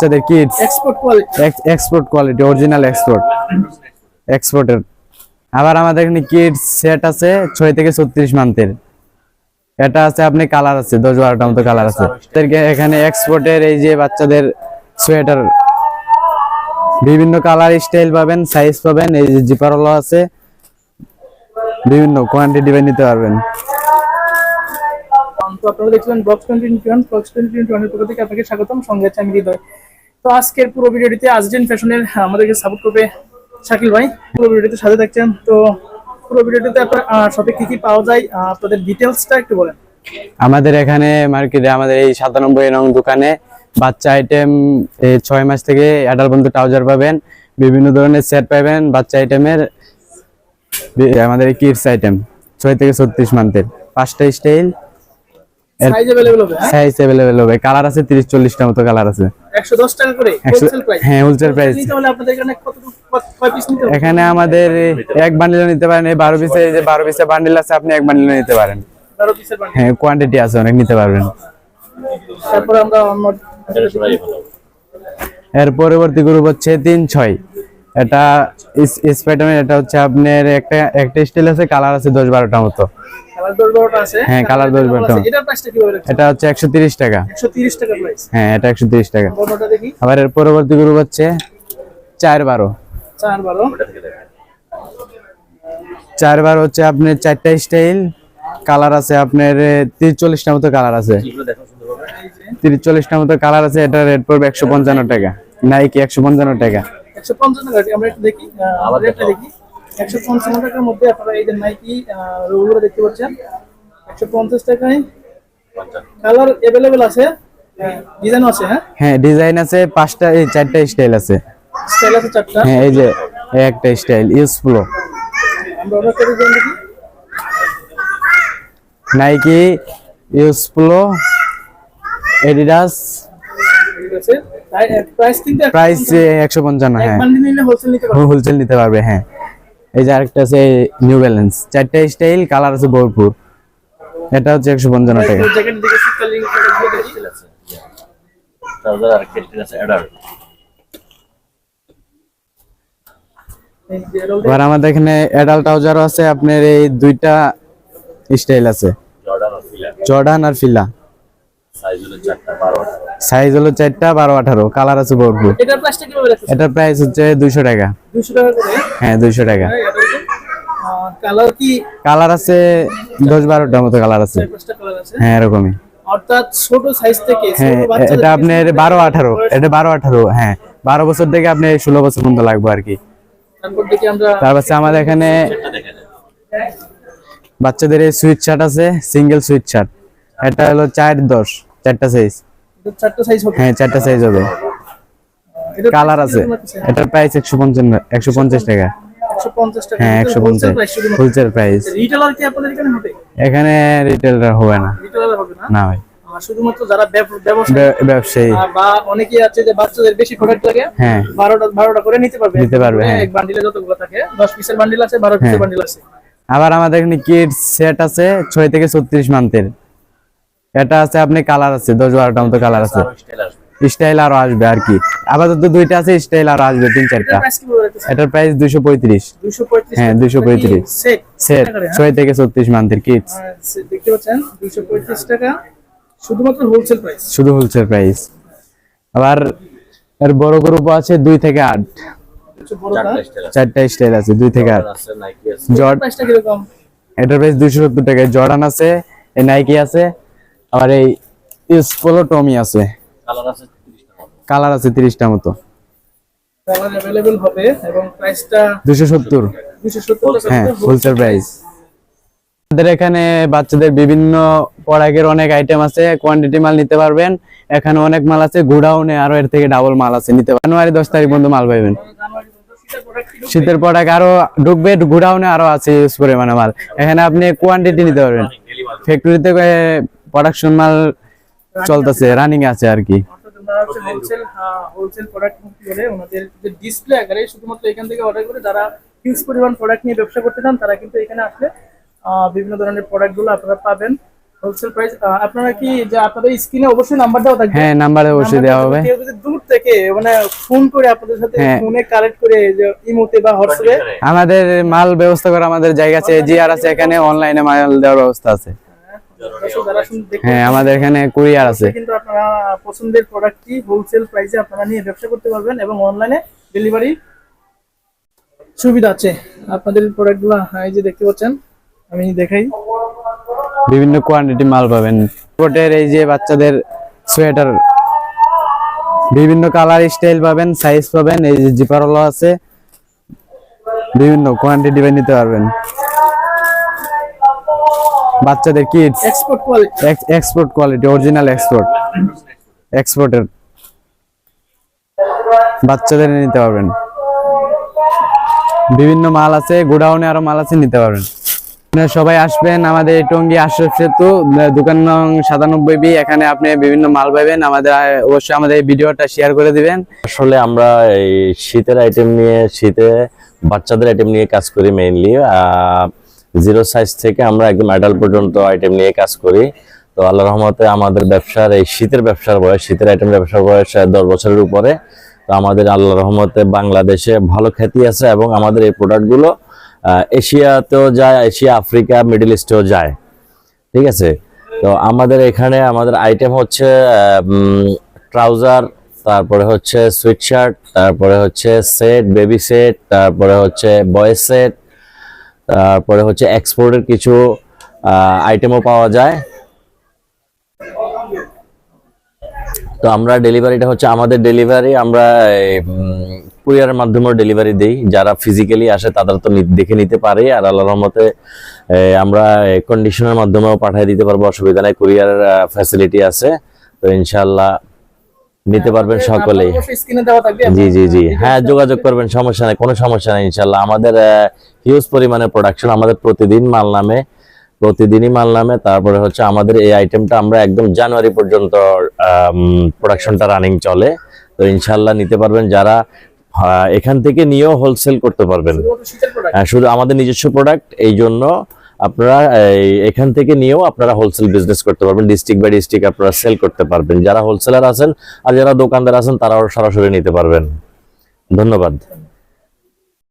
বাচ্চাদের kids export quality export quality original export এক্সপোর্টের আবার আমাদের এখানে কিডস সেট আছে ছয় থেকে ছত্রিশ মান্থের এটা আছে আপনি কালার আছে দশ বারোটা মতো কালার আছে। এখানে এক্সপোর্টের এই যে বাচ্চাদের সোয়েটার বিভিন্ন কালার স্টাইল পাবেন সাইজ পাবেন এই যে জিপারওয়ালা আছে। বিভিন্ন কোয়ান্টিটি নিতে পারবেন। তো আপনারা দেখছিলেন box twenty twenty box twenty twenty পক্ষ থেকে আপনাকে স্বাগতম। সঙ্গে আছে আমি হৃদয়। তো আজকের পুরো ভিডিওটিতে আজদিন ফ্যাশনের আমাদেরকে সাপোর্ট করবে শাকিল ভাই। পুরো ভিডিওটিতে সাথে থাকছেন। তো পুরো ভিডিওটিতে আপনার শপে কি কি পাওয়া যায় আপনাদের ডিটেলসটা একটু বলেন। আমাদের এখানে মার্কেটে আমাদের এই সাতানব্বই নং দোকানে বাচ্চা আইটেম ছয় মাস থেকে অ্যাডাল পর্যন্ত ট্রাউজার পাবেন। বিভিন্ন ধরনের সেট পাবেন, বাচ্চা আইটেমের আমাদের কিডস আইটেম ছয় থেকে ছত্রিশ মান্থের পাঁচটা স্টাইল সাইজ অ্যাভেলেবল হবে হ্যাঁ? সাইজ অ্যাভেলেবেল হবে। কালার আছে তিরিশ চল্লিশটা মতো কালার আছে। একশো দশ টাকা করে হোলসেল প্রাইস হ্যাঁ হোলসেল প্রাইস নিতে হলে আপনাদের এখানে কত কয় পিস নিতে এখানে আমাদের এক বান্ডিল নিতে পারেন এই বারো পিসের এই যে বারো পিসের বান্ডিল আছে আপনি এক বান্ডিল নিতে পারেন। বারো পিসের বান্ডিল হ্যাঁ কোয়ান্টিটি আছে অনেক নিতে পারবেন। তারপরে আমরা অন্য এর পরবর্তী গ্রুপ হচ্ছে তিন ছয়। এটা স্পাইডারম্যান এটা হচ্ছে আপনার একটা একটা স্টাইল আছে কালার আছে দশ বারোটা মতো। কালার হ্যাঁ, colour দশ বারোটা। এটা হচ্ছে একশো তিরিশ টাকা। হ্যাঁ এটা একশো তিরিশ টাকা। আবার এর পরবর্তী গ্রুপ হচ্ছে চার বারো। চার বারো। হচ্ছে আপনার চারটা স্টাইল কালার আছে আপনার তিরিশ চল্লিশটা মতো কালার আছে। তিরিশ চল্লিশটা মতো কালার আছে এটা রেট পড়বে একশো পঞ্চান্ন টাকা। নাইকি একশো পঞ্চান্ন টাকা। একশো পঞ্চান্ন টাকা। আমরা একটু দেখি আহ, দেখি। একশো পঞ্চান্ন টাকার মধ্যে আপনারা এই যে নাইকি রোগুলো দেখতে পাচ্ছেন। একশো পঞ্চাশ টাকায় কালার অ্যাভেলেবেল আছে। ডিজাইন আছে হ্যাঁ? হ্যাঁ ডিজাইন আছে পাঁচটা এই চারটা স্টাইল আছে। স্টাইল আছে চারটা? হ্যাঁ এই যে একটা স্টাইল ইউজফুল আমরা অর্ডার করে দিন দেখি। নাইকি ইউজফুল এডিডাস প্রাইস কিন্তু প্রাইস একশো পঞ্চান্ন। এক হ্যাঁ। বান্ডিল নিলে হোলসেল নিতে পারবেন হোলসেল নিতে পারবে হ্যাঁ। এই যে আরেকটা আছে নিউ ব্যালেন্স চারটা স্টাইল কালার আছে ভরপুর। এটা হচ্ছে একশো পঞ্চান্ন টাকা। এবার আমাদের এখানে অ্যাডাল্ট ট্রাউজারও আছে আপনার এই দুইটা স্টাইল আছে। জর্ডান আর ফিলা জর্ডান আর ফিলা সাইজ হলো চারটা বারো। সাইজ হলো চারটা বারো আঠারো। কালার আছে ভরপুর। এটার প্রাইস হচ্ছে দুইশো টাকা। দুশো টাকা করে? হ্যাঁ দুইশো টাকা। কালার কি? কালার আছে দশ বারোটার মতো কালার আছে। হ্যাঁ এরকমই। অর্থাৎ ছোট সাইজ থেকে হ্যাঁ এটা আপনার বারো আঠারো। এটা বারো আঠারো হ্যাঁ। বারো বছর থেকে আপনি ষোলো বছর পর্যন্ত লাগবে আর কি। তারপর আমাদের এখানে বাচ্চাদের সুইট শার্ট আছে সিঙ্গেল সুইট শার্ট এটা হলো চার দশ চারটা সাইজ চারটা সাইজ হবে। হ্যাঁ চারটা সাইজ হবে। কালার আছে। এটার প্রাইস একশো পঞ্চান্ন একশো পঞ্চাশ টাকা। 150 টাকা। হ্যাঁ একশো পঞ্চাশ। হোলসেল প্রাইস রিটেলার কি আপনাদের এখানে হবে? এখানে রিটেলটা হবে না। রিটেলার হবে না? না ভাই। শুধুমাত্র যারা ব্যব- ব্যবসা ব্য- ব্যবসায়ী। বা অনেকে আছে যে বাচ্চাদের বেশি প্রোডাক্ট লাগে হ্যাঁ। বারোটা বারোটা করে নিতে পারবে। নিতে পারবে, হ্যাঁ। এক বান্ডিলে যতগুলো থাকে দশ পিসের বান্ডিল আছে পিসের বান্ডিল আছে। আবার আমাদের এখানে কিডস সেট আছে ছয় থেকে ছত্রিশ মান্থের এটা আছে আপনি কালার আছে দশ বারোটা মতো কালার আছে। স্টাইল আরও আসবে আর কি। আপাতত দুইটা আছে স্টাইল আরও আসবে তিন চারটা। এটার প্রাইস দুইশো পঁয়ত্রিশ। হ্যাঁ, দুইশো পঁয়ত্রিশ। সেট ছয় থেকে ছত্রিশ মান্থের কিডস দেখতে পাচ্ছেন 235 টাকা। শুধুমাত্র হোলসেল প্রাইস শুধু হোলসেল প্রাইস আবার এর বড় গ্রুপ আছে দুই থেকে আট। চারটা স্টাইল আছে। চারটা স্টাইল আছে দুই থেকে আট। আছে নাইকি আছে। জর্ড এটার প্রাইস দুইশো সত্তর টাকা। জর্ডান আছে নাইকি আছে আবার এই ইউসপোলো টমি আছে কালার আছে 30 টাকা কালার আছে তিরিশটা মতো কালার अवेलेबल হবে এবং প্রাইসটা দুশো সত্তর 270 টাকা হ্যাঁ হোলসেল প্রাইস আমাদের এখানে বাচ্চাদের বিভিন্ন পড়াকের অনেক আইটেম আছে কোয়ান্টিটি মাল নিতে পারবেন এখানে অনেক মাল আছে গুডাউনে আরো এর থেকে ডাবল মাল আছে নিতে পারবেন জানুয়ারি দশ তারিখ পর্যন্ত মাল পাইবেন জানুয়ারি পর্যন্ত শীতের প্রোডাক্ট কি শীতের পড়াক আরো ঢুকবে গুডাউনে আরো আছে ইউজ করে মানে মাল এখানে আপনি কোয়ান্টিটি নিতে পারবেন ডেলি মাল ফ্যাক্টরিতে প্রোডাকশন মাল চলতেছে রানিং আছে আর কি। অর্থাৎ ওনারা হচ্ছে হোলসেল হোলসেল প্রোডাক্ট মুক্তি করে ওনাদের যে ডিসপ্লে আকারে শুধুমাত্র এখান থেকে অর্ডার করে যারা হিউজ পরিমাণ প্রোডাক্ট নিয়ে ব্যবসা করতে চান তারা কিন্তু এখানে আসলে বিভিন্ন ধরনের প্রোডাক্টগুলো আপনারা পাবেন। হোলসেল প্রাইস আপনারা কি যে আপনাদের স্ক্রিনে অবশ্যই নাম্বার দেওয়া থাকবে? হ্যাঁ নাম্বারে অবশ্যই দেওয়া হবে। কেউ যদি দূর থেকে মানে ফোন করে আপনাদের সাথে হ্যাঁ। ফোনে কালেক্ট করে যে ইমোতে বা হোয়াটসঅ্যাপে আমাদের মাল ব্যবস্থা করা আমাদের জায়গা আছে জিআর আছে এখানে অনলাইনে মাল দেওয়ার ব্যবস্থা আছে। হ্যাঁ আমাদের এখানে কুরিয়ার আছে। কিন্তু আপনারা পছন্দের প্রোডাক্টটি হোলসেল প্রাইসে আপনারা নিয়ে ব্যবসা করতে পারবেন এবং অনলাইনে ডেলিভারি সুবিধা আছে। আপনাদের প্রোডাক্টগুলো এই যে দেখতে পাচ্ছেন আমি দেখাই। বিভিন্ন কোয়ান্টিটি মাল পাবেন। কোটের এই যে বাচ্চাদের সোয়েটার বিভিন্ন কালার স্টাইল পাবেন সাইজ পাবেন এই যে জিপারওয়ালা আছে বিভিন্ন কোয়ান্টিটি নিতে পারবেন। বাচ্চাদের kids export quality export quality original export এক্সপোর্টের বাচ্চাদের নিতে পারবেন। বিভিন্ন মাল আছে গোডাউনে আরও মাল আছে নিতে পারবেন। সবাই আসবেন আমাদের এই টঙ্গী আশরাফ সেতু দোকান নং সাতানব্বই বি। এখানে আপনি বিভিন্ন মাল পাবেন। আমাদের অবশ্যই আমাদের এই ভিডিওটা শেয়ার করে দিবেন। আসলে আমরা এই শীতের আইটেম নিয়ে শীতে বাচ্চাদের আইটেম নিয়ে কাজ করি মেইনলি জিরো সাইজ থেকে আমরা একদম অ্যাডাল্ট পর্যন্ত আইটেম নিয়ে কাজ করি। তো আল্লাহ রহমতে আমাদের ব্যবসার এই শীতের ব্যবসার বয়স, শীতের আইটেম ব্যবসার বয়স দশ বছরের উপরে। তো আমাদের আল্লাহ রহমতে বাংলাদেশে ভালো খ্যাতি আছে এবং আমাদের এই প্রোডাক্টগুলো এশিয়াতেও যায়, এশিয়া, আফ্রিকা মিডল ইস্টেও যায়। ঠিক আছে? তো আমাদের এখানে আমাদের আইটেম হচ্ছে ট্রাউজার তারপরে হচ্ছে সুইট শার্ট তারপরে হচ্ছে সেট বেবি সেট তারপরে হচ্ছে বয়েস সেট তারপরে হচ্ছে এক্সপোর্টের কিছু আইটেমও পাওয়া যায়। তো আমরা ডেলিভারিটা হচ্ছে আমাদের ডেলিভারি আমরা কুরিয়ারের মাধ্যমেও ডেলিভারি দিই। যারা ফিজিক্যালি আসে, তাদের তো দেখে নিতে পারে। আর আল্লাহর রহমতে আমরা কন্ডিশনের মাধ্যমেও পাঠিয়ে দিতে পারব, অসুবিধা নাই। কুরিয়ার ফ্যাসিলিটি আছে। তো ইনশাল্লাহ নিতে পারবেন সকলেই। জি জি জি। হ্যাঁ যোগাযোগ করবেন সমস্যা নেই কোনো সমস্যা নেই ইনশাল্লাহ আমাদের হিউজ পরিমাণে প্রোডাকশন আমাদের প্রতিদিন মাল নামে প্রতিদিনই মাল নামে। তারপরে হচ্ছে আমাদের এই আইটেমটা আমরা একদম জানুয়ারি পর্যন্ত প্রোডাকশনটা রানিং চলে। তো ইনশাল্লাহ নিতে পারবেন যারা এখান থেকে নিয়েও হোলসেল করতে পারবেন। হ্যাঁ, শুধু আমাদের নিজস্ব প্রোডাক্ট এই জন্য আপনারা এখান থেকে নিয়েও আপনারা হোলসেল বিজনেস করতে পারবেন ডিস্ট্রিক্ট বাই ডিস্ট্রিক্ট আপনারা সেল করতে পারবেন। যারা হোলসেলার আছেন আর যারা দোকানদার আছেন, তারাও সরাসরি নিতে পারবেন। ধন্যবাদ।